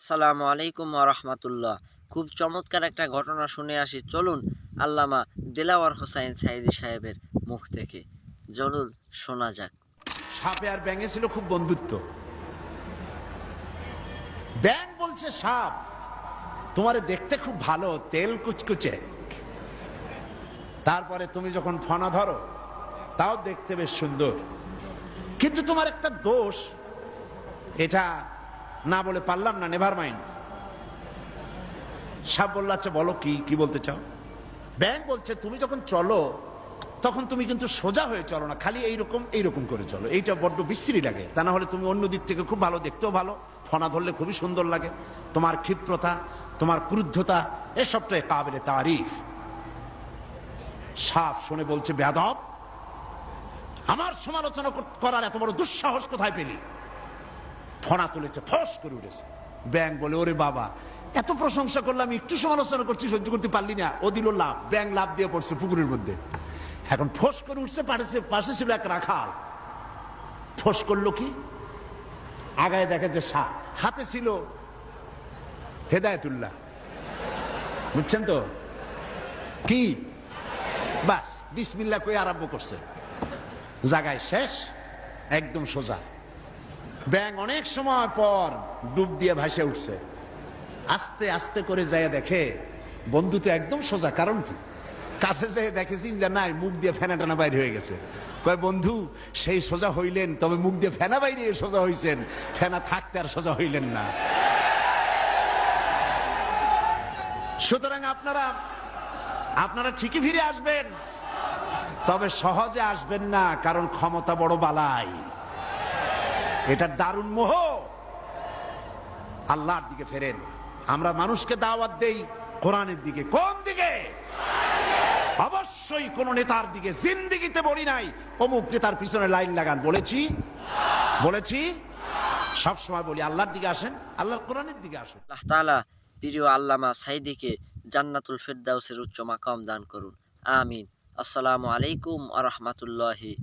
আসসালামু আলাইকুম রহমতুল্লাহ। খুব চমৎকার একটা ঘটনা শুনে আসি। চলুন আল্লামা দিলাওয়ার হোসাইন সাইদি সাহেবের মুখ থেকে। চলুন শোনা যাক। সাপে আর ব্যাঙে ছিল খুব বন্ধুত্ব। ব্যাং বলছে, সাপ, তোমারে দেখতে খুব ভালো, তেল কুচকুচে। তারপরে তুমি যখন ফনা ধরো, তাও দেখতে বেশ সুন্দর। কিন্তু তোমার একটা দোষ, এটা না বলে পারলাম না নেভার মাইন্ড সাপ বলল আচ্ছা বলো কি কি বলতে চাও? ব্যাং বলছে, তুমি যখন চলো, তখন তুমি কিন্তু সোজা হয়ে চলো না, খালি এইরকম এইরকম করে চলো। এইটা বড্ড বিশ্রী লাগে। তা না হলে তুমি অন্য দিক থেকে খুব ভালো, দেখতেও ভালো, ফনা ধরলে খুবই সুন্দর লাগে। তোমার ক্ষিপ্রতা, তোমার ক্রুদ্ধতা, এসবটাই কাবেলে তারিফ। সাপ শুনে বলছে বেদব আমার সমালোচনা করার এত বড় দুঃসাহস কোথায় পেলি? ফনা তুলেছে, ফস করে উঠেছে। ব্যাং বলে, ওরে বাবা, এত প্রশংসা করলাম একটু সমালোচনা করছি, সহ্য করতে পারলি না। ও দিল লাভ ব্যাং লাভ দিয়ে পড়ছে পুকুরের মধ্যে। এখন ফোস করে উঠছে, পাশে পাশে ছিল এক রাখাল। ফোস করল কি? আগায় দেখে যে সাপ হাতে ছিল হেদায়তুল্লাহ। বুঝছেন তো? কি? বাস বিসমিল্লা কই আরম্ভ করছে। জায়গায় শেষ, একদম সোজা। ব্যাং অনেক সময় পর ডুব দিয়ে ভাসে উঠছে। আস্তে আস্তে করে যায় দেখে বন্ধু তো একদম সোজা, কারণ কি? কাছে যেয়ে দেখে চিন্তা নাই, মুখ দিয়ে ফেনা টানা বাইরে হয়ে গেছে। কয়, বন্ধু, সেই সোজা হইলেন, তবে মুখ দিয়ে ফেনা বাইরে সোজা হইছেন। ফেনা থাকতে আর সোজা হইলেন না। সুতরাং আপনারা আপনারা ঠিকই ফিরে আসবেন। তবে সহজে আসবেন না, কারণ ক্ষমতা বড় বালাই। এটার দারুণ মোহ। আল্লাহর দিকে ফেরেন। আমরা মানুষকে দাওয়াত দেই কোরআনের দিকে। কোন দিকে? অবশ্যই কোন নেতার দিকে। জিন্দিগিতে বলি নাই, অমুক নেতার পিছনে লাইন লাগান। বলেছি? বলেছি? সব সময় বলি, আল্লাহর দিকে আসেন, আল্লাহর কোরআনের দিকে আসুন। আল্লাহ তাআলা প্রিয় আল্লামা সাইদিকে জান্নাতুল ফেরদাউসের উচ্চ মাকাম দান করুন। আমিন। আসসালামু আলাইকুম আ রহমতুল্লাহি